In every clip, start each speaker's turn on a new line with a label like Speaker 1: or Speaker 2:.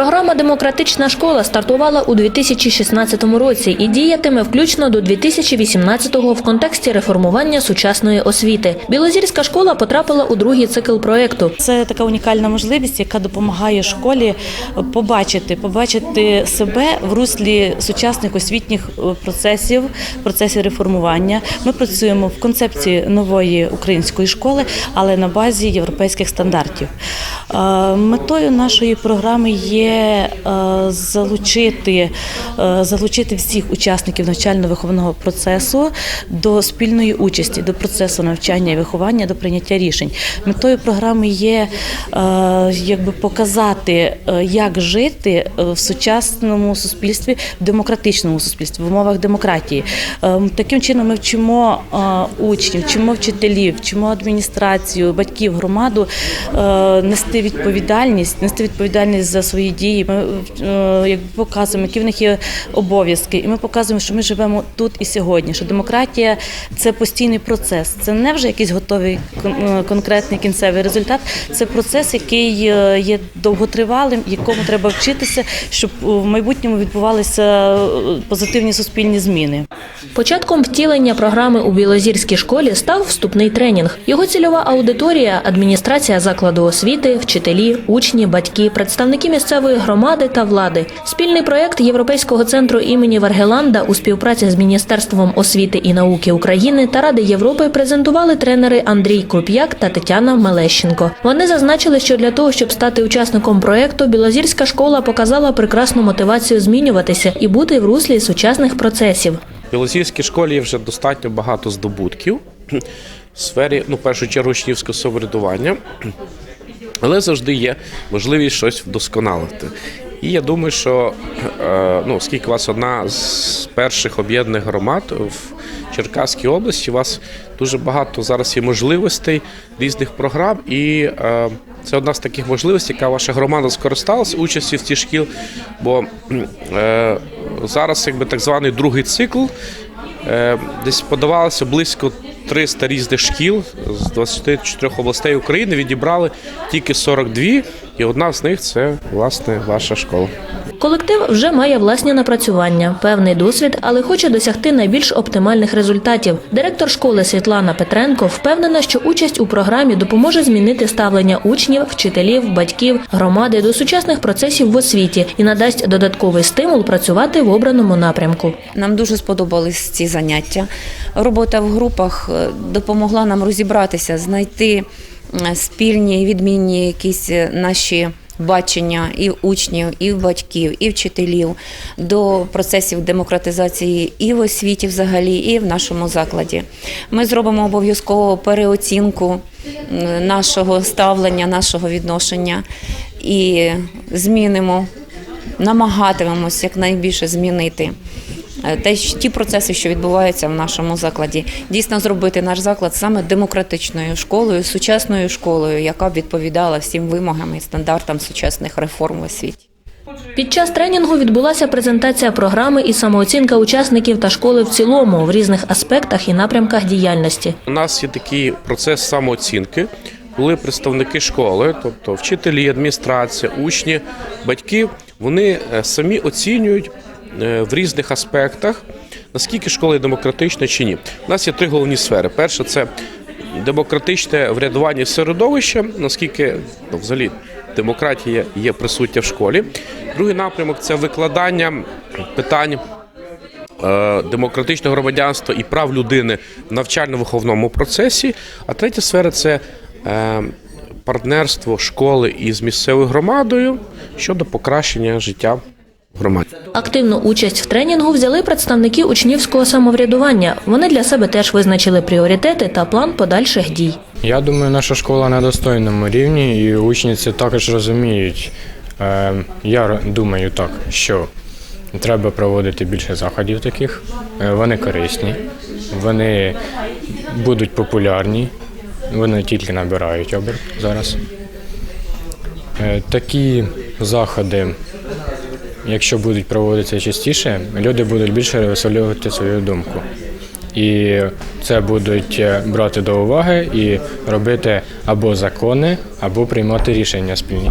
Speaker 1: Програма Демократична школа стартувала у 2016 році і діятиме включно до 2018-го в контексті реформування сучасної освіти. Білозірська школа потрапила у другий цикл проекту.
Speaker 2: Це така унікальна можливість, яка допомагає школі побачити, побачити себе в руслі сучасних освітніх е, процесів, процесів реформування. Ми працюємо в концепції нової української школи, але на базі європейських стандартів. Е, Метою нашої програми є е, залучити, е, залучити всіх учасників навчально-виховного процесу до спільної участі, до процесу навчання і виховання, до прийняття рішень. Метою програми є якби показати, як жити в сучасному суспільстві, в демократичному суспільстві, в умовах демократії. Таким чином ми вчимо учнів, вчимо вчителів, вчимо адміністрацію, батьків, громаду е, відповідальність, нести відповідальність за свої дії. Ми е, якби показуємо, які в них є обов'язки, і ми показуємо, що ми живемо тут і сьогодні. Що демократія це постійний процес. Це не вже якийсь готовий е, конкретний кінцевий результат. Це процес, який е, є довготривалим, якому треба вчитися, щоб в майбутньому відбувалися позитивні суспільні зміни.
Speaker 1: Початком втілення програми у Білозірській школі став вступний тренінг. Його цільова аудиторія адміністрація закладу освіти, вчителі, учні, батьки, представники місцевої громади та влади. Спільний проєкт Європейського центру імені Варгеланда у співпраці з Міністерством освіти і науки України та Ради Європи презентували тренери Андрій Круп'як та Тетяна Мелещенко. Вони зазначили, що для того, щоб стати учасником проєкту, Білозірська школа показала прекрасну мотивацію змінюватися і бути в руслі сучасних процесів.
Speaker 3: Білозірській школі вже достатньо багато здобутків в сфері, ну, першу чергу, учнівського самоврядування, але завжди є можливість щось вдосконалити. І я думаю, що е, ну, оскільки у вас одна з перших об'єднаних громад в Черкаській області, у вас дуже багато зараз є можливостей різних програм, і е, це одна з таких можливостей, яка ваша громада скористалася участі в цій шкіл, бо е, зараз якби так званий другий цикл. Десь подавалося близько 300 різних шкіл з 24 областей України. Відібрали тільки 42, і одна з них це власне ваша школа.
Speaker 1: Колектив вже має власні напрацювання, певний досвід, але хоче досягти найбільш оптимальних результатів. Директор школи Світлана Петренко впевнена, що участь у програмі допоможе змінити ставлення учнів, вчителів, батьків, громади до сучасних процесів в освіті і надасть додатковий стимул працювати в обраному напрямку.
Speaker 4: Нам дуже сподобались ці заняття. Робота в групах е, допомогла нам розібратися, знайти спільні відмінні якісь е, наші бачення і учнів, і батьків, і вчителів до процесів демократизації і в освіті взагалі, і в нашому закладі. Ми зробимо обов'язково переоцінку нашого ставлення, нашого відношення і змінимо намагатимемось якнайбільше змінити те, що- ті процеси, що відбуваються в нашому закладі, дійсно зробити наш заклад саме демократичною школою, сучасною школою, яка б відповідала всім вимогам і стандартам сучасних реформ в освіті.
Speaker 1: Під час тренінгу відбулася презентація програми і самооцінка учасників та школи в цілому в різних аспектах і напрямках діяльності.
Speaker 3: У нас є такий процес самооцінки, коли представники школи, тобто вчителі, адміністрація, учні, батьки, вони е, самі оцінюють е, в різних аспектах, наскільки школа є демократична чи ні. У нас є три головні сфери. Перша це демократичне врядування середовища, наскільки ну, взагалі демократія є присутня в школі. Другий напрямок це викладання питань е, демократичного громадянства і прав людини в навчально-виховному процесі. А третя сфера це е, партнерство школи із місцевою громадою щодо покращення життя громаді.
Speaker 1: Активну участь в тренінгу взяли представники учнівського самоврядування. Вони для себе теж визначили пріоритети та план подальших дій.
Speaker 5: Я думаю, наша школа на достойному рівні, і учні це також розуміють. Е, Я думаю так, що треба проводити більше заходів таких. Е, Вони корисні, вони будуть популярні, вони тільки набирають оберт зараз. Е, Такі заходи, якщо будуть проводитися частіше, люди будуть більше висловлювати свою думку. І це будуть е, брати до уваги і робити або закони, або приймати рішення спільні.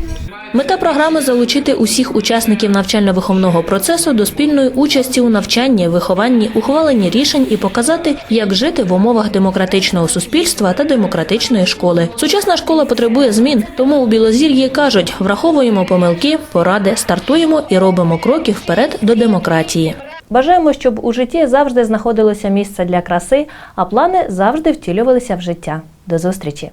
Speaker 1: Мета програми залучити усіх учасників навчально-виховного процесу до спільної участі у навчанні, вихованні, ухваленні рішень і показати, як жити в умовах демократичного суспільства та демократичної школи. Сучасна школа потребує змін, тому у Білозір'ї кажуть, враховуємо помилки, поради, стартуємо і робимо кроки вперед до демократії. Бажаємо, щоб у житті завжди знаходилося місце для краси, а плани завжди втілювалися в життя. До зустрічі!